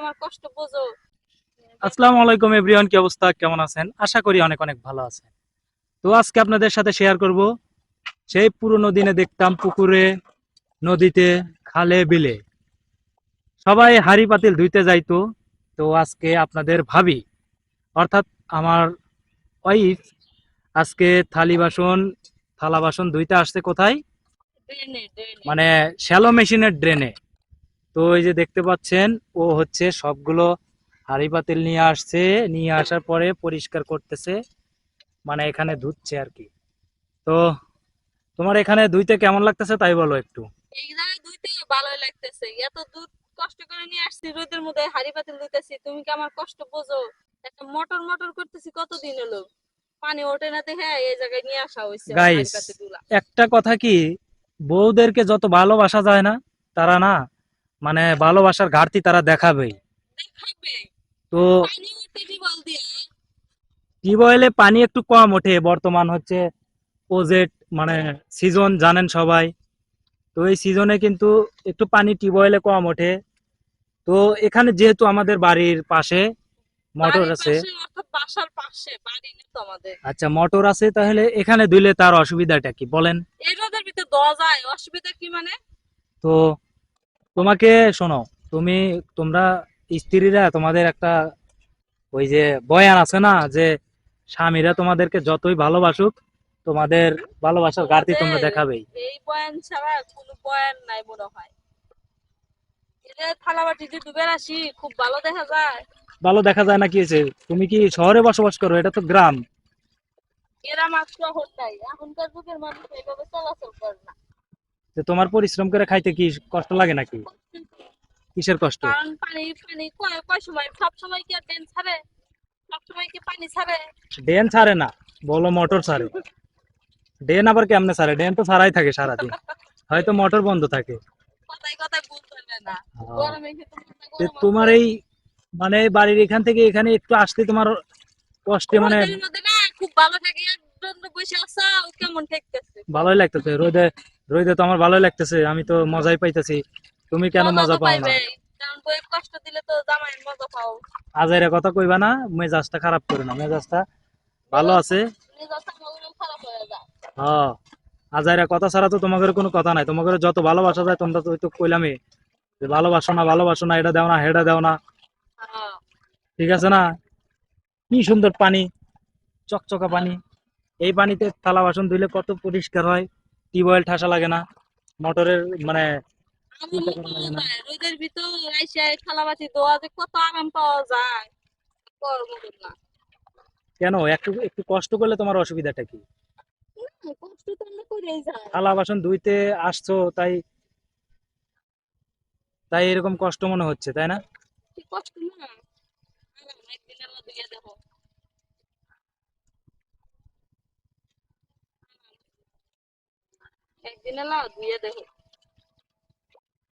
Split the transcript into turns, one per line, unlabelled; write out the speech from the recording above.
আমার কষ্ট বোঝো।
আসসালামু আলাইকুম এভরিওয়ান কি অবস্থা? কেমন আছেন? আশা করি অনেক অনেক ভালো আছেন। তো আজকে আপনাদের সাথে শেয়ার করব সেই পুরনো দিনে দেখতাম পুকুরে নদীতে খালে বিলে। সবাই হাড়ি পাতিল ধুইতে যাইতো তো আজকে আপনাদের ভাবি অর্থাৎ আমার ওয়াইফ আজকে থালি বাসন থালা বাসন ধুইতে আসছে কোথায়? মানে শ্যালো মেশিনের ড্রেনে তো এই যে দেখতে পাচ্ছেন ও হচ্ছে সবগুলো হাড়ি পাতিল নিয়ে আসছে নিয়ে আসার পরে পরিষ্কার করতেছে মানে এখানে ধুচ্ছে আর কি। তো তোমার এখানে ধুইতে কেমন লাগতেছে তাই বলো একটু।
ধুইতে ভালোই লাগতেছে এত দূর কষ্ট করে নিয়ে আসছি রোদের মধ্যে হাড়ি পাতিল ধুইতেছি তুমি কি আমার কষ্ট বোঝো? একটা মোটর মোটর করতেছি কতদিন হলো? পানি ওঠে না দেখে এই জায়গায় নিয়ে আসা হয়েছে।
একটা কথা কি বউদেরকে যত ভালোবাসা যায় না তারা না মানে ভালোবাসার ঘাটতি তারা দেখাবেই।
দেখাবে।
তো টিউবওয়েলে পানি একটু কম ওঠে বর্তমান হচ্ছে প্রজেক্ট মানে সিজন জানেন সবাই। তো এই সিজনে কিন্তু একটু পানি টিউবওয়েলে কম ওঠে। তো এখানে যেহেতু আমাদের বাড়ির পাশে মোটর আছে। আচ্ছা মোটর আছে তাহলে এখানে ধুইলে তার অসুবিধাটা কি বলেন।
ভিতরে দেওয়া যায় অসুবিধা কি মানে?
তো তোমাকে শোনো তুমি তোমরা স্ত্রীরা তোমাদের একটা ওই যে বয়ান আছে না যে স্বামীরা তোমাদেরকে যতই ভালোবাসুক তোমাদের ভালোবাসার ঘাটতি তোমরা দেখাবেই।
এই বয়ান ছাড়া কোনো বয়ান নাই মনে হয়। ডুবে আসি খুব ভালো দেখা যায়।
ভালো দেখা যায় না কি হয়েছে? তুমি কি শহরে বসবাস করো? এটা তো গ্রাম।
নাই এখনকার যুগের মানুষ এইভাবে চলাচল করে না।
যে তোমার পরিশ্রম করে খাইতে কি কষ্ট লাগে নাকি? কিসের কষ্ট?
কারণ পানি পানি কয় কয় সময়? সব সময় কি আর ড্রেন ছাড়ে? সব সময় কি পানি ছাড়ে?
ডেন ছাড়ে না বলো মোটর ছাড়ে। ডেন আবার কেমনে ছাড়ে? ডেন তো ছাড়াই থাকে সারাদিন। হয়তো মোটর বন্ধ থাকে।
কথায় কথায় না। গরমে
তোমার এই মানে বাড়ির এখান থেকে এখানে একটু আসতে তোমার কষ্টে মানে
খুব ভালো থাকে। বসে কেমন
ভালোই লাগতেছে। রোদে রোদে তো আমার ভালোই লাগতেছে আমি তো মজাই পাইতেছি। তুমি কেন
মজা
পাও না?
কষ্ট দিলে তো জামাই মজা পাও।
আজাইরা কথা কইবা না মেজাজটা খারাপ করে না মেজাজটা ভালো আছে।
হয়ে
আজাইরা কথা ছাড়া তো তোমাদের কোনো কথা নাই তোমাদের যত ভালোবাসা যায় তোমরা তো ওই তো কইলামই যে ভালোবাসো না ভালোবাসো না এটা দাও না হেটা দাও না।
হ্যাঁ।
ঠিক আছে না? কি সুন্দর পানি চকচকা পানি। এই পানিতে থালা বাসন ধুইলে কত পরিষ্কার হয়। টিউবওয়েল ঠাসা লাগে না মোটরের মানে
আমার
চিন্তা
মতো
করা লাগে না।
যায়, রোদের ভিতর আইসা থালাবাটি দোয়া যে কত আরাম পাওয়া যায়।
কেন? একটু একটু কষ্ট করলে তোমার অসুবিধাটা কি?
কষ্ট তো আমরা করেই যাই।
থালা বাসন ধুইতে আসছো তাই তাই এরকম কষ্ট মনে হচ্ছে তাই না?
কষ্ট না? আল্লাহ দিয়ে দেখো একদিন আল্লাহ দিয়ে দেখো